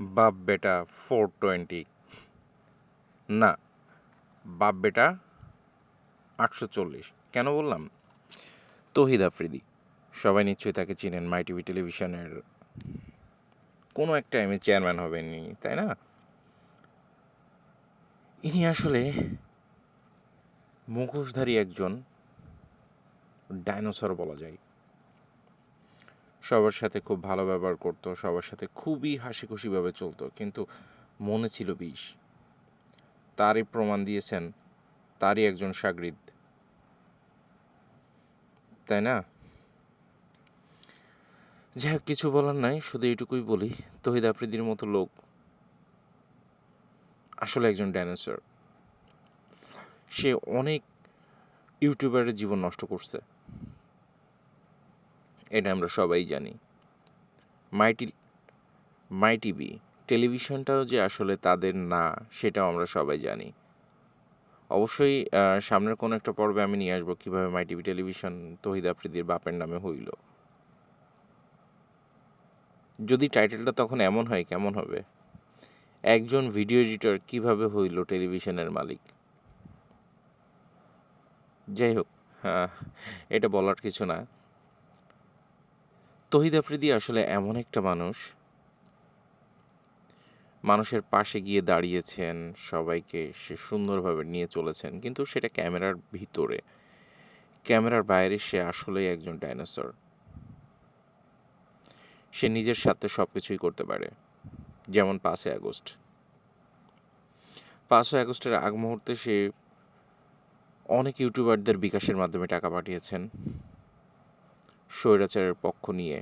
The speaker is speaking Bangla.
বাপ বেটা ফোর টোয়েন্টি না বাপ বেটা আটশো চল্লিশ। কেন বললাম? তহিদ আফ্রিদি। সবাই নিশ্চয়ই তাকে চিনেন মাই টিভি টেলিভিশনের। কোনো এক টাইমে চেয়ারম্যান হবেন ইনি, তাই না? ইনি আসলে মুখোশধারী একজন ডাইনোসর বলা যায়। সবার সাথে খুব ভালো ব্যবহার করতো, সবার সাথে খুবই হাসি খুশিভাবে চলতো, কিন্তু মনে ছিল বিষ। তারই প্রমাণ দিয়েছেন তারই একজন সাগরিদ। তাই না? যাই হোক, কিছু বলার নাই, শুধু এইটুকুই বলি, তহিদ আফ্রিদির মতো লোক আসলে একজন ডাইনোসর। সে অনেক ইউটিউবারের জীবন নষ্ট করছে। এটা আমরা সবাই জানি। মাইটি মাই টিভি টেলিভিশনটাও যে আসলে তাদের না সেটাও আমরা সবাই জানি। অবশ্যই সামনের কোনো একটা পর্বে আমি নিয়ে আসব কীভাবে মাই টিভি টেলিভিশন তহিদ আফ্রিদির বাপের নামে হইল। যদি টাইটেলটা তখন এমন হয় কেমন হবে? একজন ভিডিও এডিটর কীভাবে হইল টেলিভিশনের মালিক? যাই হোক হ্যাঁ, এটা বলার কিছু না। তহিদ আফ্রিদি আসলে এমন একটা মানুষ। মানুষের পাশে গিয়ে দাঁড়িয়েছেন, সবাইকে সে সুন্দরভাবে নিয়ে চলেছেন, কিন্তু সেটা ক্যামেরার ভিতরে। ক্যামেরার বাইরে সে আসলেই একজন ডাইনোসর। সে নিজের সাথে সব কিছুই করতে পারে, যেমন পাঁচই আগস্ট। পাঁচই আগস্টের আগ মুহূর্তে সে অনেক ইউটিউবারদের বিকাশের মাধ্যমে টাকা পাঠিয়েছেন। স্বৈরাচারের পক্ষ নিয়ে